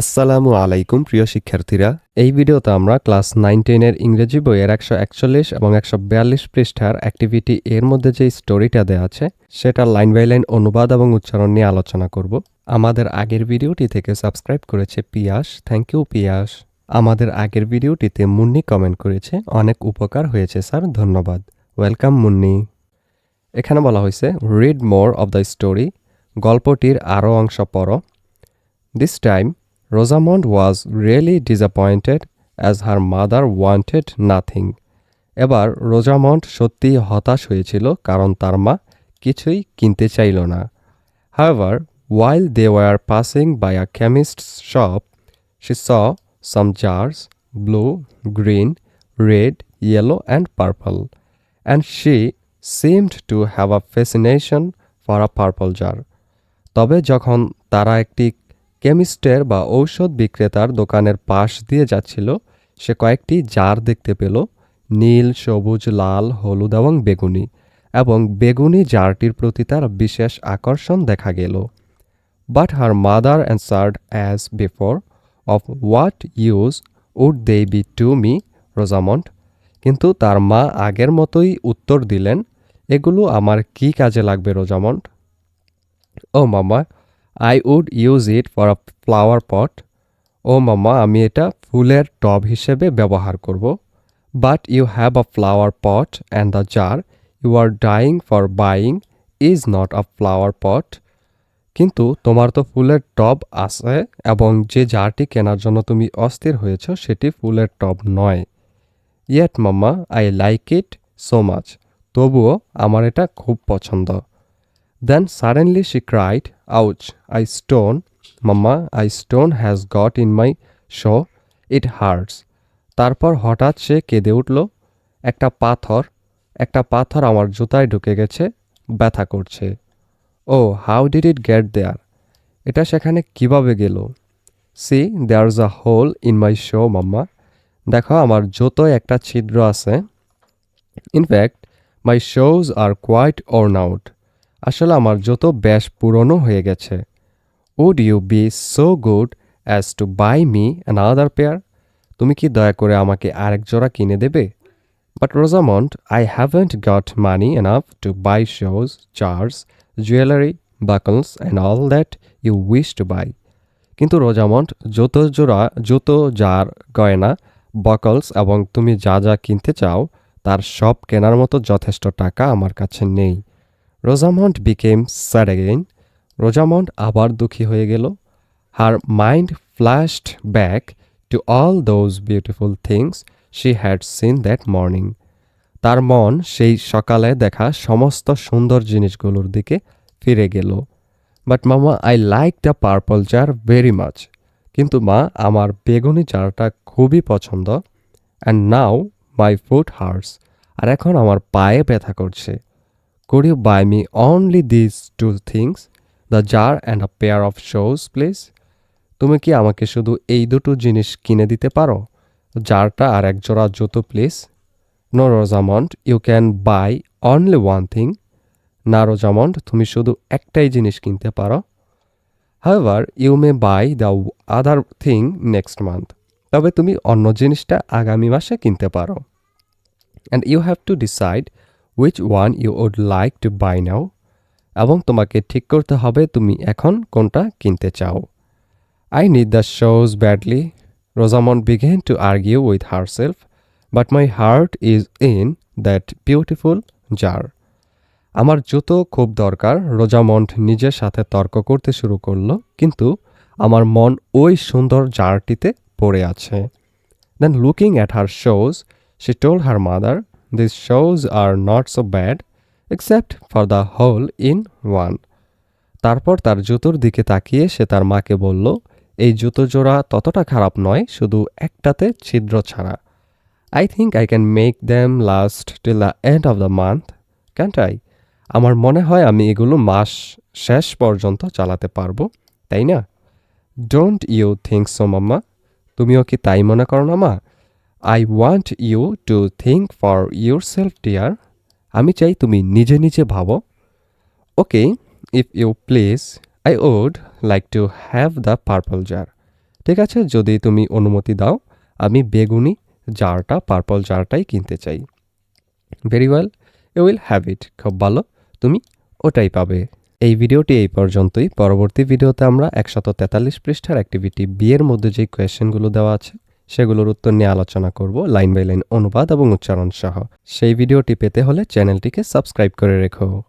আসসালামু আলাইকুম, প্রিয় শিক্ষার্থীরা। এই ভিডিওতে আমরা ক্লাস নাইন টেনের ইংরেজি বইয়ের একশো একচল্লিশ এবং একশো বিয়াল্লিশ পৃষ্ঠার অ্যাক্টিভিটি এর মধ্যে যে স্টোরিটা দেওয়া আছে, সেটা লাইন বাই লাইন অনুবাদ এবং উচ্চারণ নিয়ে আলোচনা করব। আমাদের আগের ভিডিওটি থেকে সাবস্ক্রাইব করেছে পিয়াস। থ্যাংক ইউ পিয়াস। আমাদের আগের ভিডিওটিতে মুন্নি কমেন্ট করেছে। অনেক উপকার হয়েছে, স্যার। ধন্যবাদ। ওয়েলকাম মুন্নি। এখানে বলা হয়েছে read more of the story গল্পটির আরও অংশ পড়ো। This time Rosamond was really disappointed as her mother wanted nothing এবার রোজামন্ড সত্যি হতাশ হয়েছিল কারণ তার মা কিছুই কিনতে চাইল না। However while they were passing by a chemist shop she saw some jars blue green red yellow and purple and she seemed to have a fascination for a purple jar তবে যখন তারা একটি কেমিস্টের বা ঔষধ বিক্রেতার দোকানের পাশ দিয়ে যাচ্ছিল, সে কয়েকটি জার দেখতে পেল, নীল, সবুজ, লাল, হলুদ এবং বেগুনি এবং বেগুনি জারটির প্রতি তার বিশেষ আকর্ষণ দেখা গেল। But her mother answered as before of what use would they be to me Rosamond কিন্তু তার মা আগের মতোই উত্তর দিলেন, এগুলো আমার কি কাজে লাগবে Rosamond oh mamma I would use it for a flower pot ও মামা, আমি এটা ফুলের টব হিসেবে ব্যবহার করব। But you have a flower pot and the jar you are dying for buying is not a flower pot কিন্তু তোমার তো ফুলের টব আছে এবং যে জারটি কেনার জন্য তুমি অস্থির হয়েছ সেটি ফুলের টব নয়। Yet mamma I like it so much তবুও আমার এটা খুব পছন্দ। Then suddenly she cried ouch a stone mamma a stone has got in my shoe it hurts তারপর হঠাৎ সে কেঁদে উঠল। একটা পাথর একটা পাথর আমার জুতায় ঢুকে গেছে, ব্যথা করছে। ও how did it get there এটা সেখানে কীভাবে গেল? See there a hole in my shoe mamma দেখো, আমার জুতোয় একটা ছিদ্র আছে। In fact my shoes are quite worn out আসলে আমার জুতো বেশ পুরনো হয়ে গেছে। Would you be so good as to buy me another pair তুমি কি দয়া করে আমাকে আরেক জোড়া কিনে দেবে? But Rosamond I haven't got money enough to buy shoes jars jewellery buckles and all that you wish to buy কিন্তু রোজামন্ড জুতো জোড়া জুতো যার গয়না বকলস এবং তুমি যা যা কিনতে চাও, তার সব কেনার মতো যথেষ্ট টাকা আমার কাছে নেই। Rosamond became sad again Rosamond আবার দুঃখী হয়ে গেল। Her mind flashed back to all those beautiful things she had seen that morning তার মন সেই সকালে দেখা সমস্ত সুন্দর জিনিসগুলোর দিকে ফিরে গেল। But mamma I like the purple jar very much কিন্তু মা, আমার বেগুনি জারটা খুবই পছন্দ। And now my foot hurts আর এখন আমার পায়ে ব্যথা করছে। Could you buy me only this two things the jar and a pair of shoes please তুমি কি আমাকে শুধু এই দুটো জিনিস কিনে দিতে পারো? জারটা আর এক জোড়া জুতো please no Rosamond you can buy only one thing না রোজামন্ড তুমি শুধু একটাই জিনিস কিনতে পারো। However you may buy the other thing next month তবে তুমি অন্য জিনিসটা আগামী মাসে কিনতে পারো। And you have to decide which one you would like to buy now এবং তোমাকে ঠিক করতে হবে তুমি এখন কোনটা কিনতে চাও। I need the shoes badly Rosamond began to argue with herself but my heart is in that beautiful jar আমার জুতো খুব দরকার রোজামন্ড নিজের সাথে তর্ক করতে শুরু করল, কিন্তু আমার মন ওই সুন্দর জারটিতে পড়ে আছে। Then looking at her shoes she told her mother this shoes are not so bad except for the hole in one তারপর তার জুতোর দিকে তাকিয়ে সে তার মাকে বলল, এই জুতো জোড়া ততটা খারাপ নয়, শুধু একটাতে ছিদ্র ছাড়া। I think I can make them last till the end of the month can't I আমার মনে হয় আমি এগুলো মাস শেষ পর্যন্ত চালাতে পারব, তাই না? Don't you think so mamma? তুমিও কি তাই মনে করো না, মা? I want you to think for yourself dear আমি চাই তুমি নিজে নিজে ভাবো। Okay if you please I would like to have the purple jar ঠিক আছে, যদি তুমি অনুমতি দাও, আমি বেগুনি জারটা পার্পল জারটাই কিনতে চাই। Very well you will have it খুব ভালো, তুমি ওটাই পাবে। এই ভিডিওটি এই পর্যন্তই। পরবর্তী ভিডিওতে আমরা একশত তেতাল্লিশ পৃষ্ঠার অ্যাক্টিভিটি বিয়ের মধ্যে যে কোয়েশ্চেনগুলো দেওয়া আছে সেগুলোর উত্তর নিয়ে আলোচনা করব লাইন বাই লাইন অনুবাদ এবং উচ্চারণ সহ। সেই ভিডিওটি পেতে হলে চ্যানেলটিকে সাবস্ক্রাইব করে রেখো।